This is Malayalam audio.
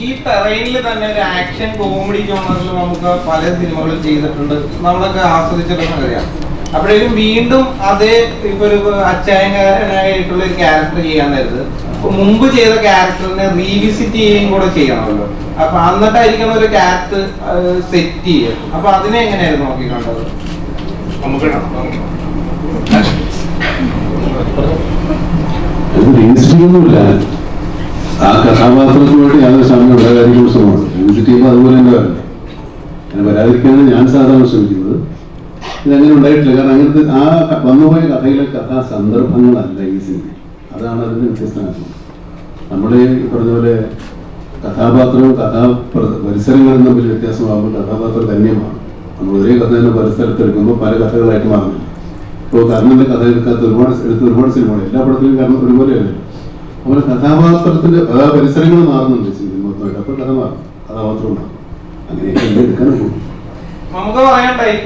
ഈ ടെറൈനിൽ തന്നെ ഒരു ആക്ഷൻ കോമഡി ജോണറിൽ നമുക്ക് പല സിനിമകളും ചെയ്തിട്ടുണ്ട്. നമ്മളൊക്കെ ആസ്വദിച്ചിട്ടുള്ള സംഗതിയാണ്. അപ്പോഴേക്കും വീണ്ടും അതേ ഇപ്പൊ ഒരു അച്ചായനായിട്ടുള്ള ഒരു ക്യാരക്ടർ ചെയ്യാൻ നേരത്ത് മുമ്പ് ചെയ്ത ക്യാരക്ടറിനെ റീവിസിറ്റ് ചെയ്യുകയും കൂടെ ചെയ്യണമല്ലോ. അപ്പൊ അന്നിട്ടായിരിക്കണം ഒരു ക്യാരക്ടർ സെറ്റ് ചെയ്യുക. അപ്പൊ അതിനെ എങ്ങനെയായിരുന്നു നോക്കി നമുക്ക് ആ കഥാപാത്രത്തിനുമായിട്ട് യാതൊരു സമയം ശ്രമമാണ് രജിസ്റ്റർ ചെയ്യുമ്പോൾ അതുപോലെ തന്നെ വരണം അങ്ങനെ വരാതിരിക്കാനാണ് ഞാൻ സാധാരണ ശ്രമിക്കുന്നത്. ഇതങ്ങനെ ഉണ്ടായിട്ടില്ല. കാരണം അങ്ങനത്തെ ആ വന്നുപോയ കഥയിലെ കഥാ സന്ദർഭങ്ങളല്ല ഈ സിനിമ അതാണ് അതിന് വ്യത്യസ്തമാക്കുന്നത് നമ്മൾ ഈ പറഞ്ഞ പോലെ കഥാപാത്രവും കഥാ പരിസരങ്ങളും തമ്മിൽ വ്യത്യാസമാകുമ്പോൾ കഥാപാത്രം ധന്യമാണ് നമ്മൾ ഒരേ കഥ തന്നെ പല സ്ഥലത്തെടുക്കുമ്പോൾ പല കഥകളായിട്ട് മാറുന്നില്ല. ഇപ്പോൾ കർണന്റെ കഥ എടുക്കാത്ത ഒരുപാട് എടുത്ത ഒരുപാട് സിനിമകൾ എല്ലാ പടത്തിലും കർണൻ ഒരുപോലെയല്ല. അതുപോലെ കഥാപാത്രത്തിന്റെ കഥാ പരിസരങ്ങൾ മാറുന്നുണ്ട് സിനിമ മൊത്തമായിട്ട് അപ്പോൾ കഥ മാറും. കഥാപാത്രം മാറും. അങ്ങനെയൊക്കെ എടുക്കാൻ പോകും. നമുക്ക് പറയണ്ടായി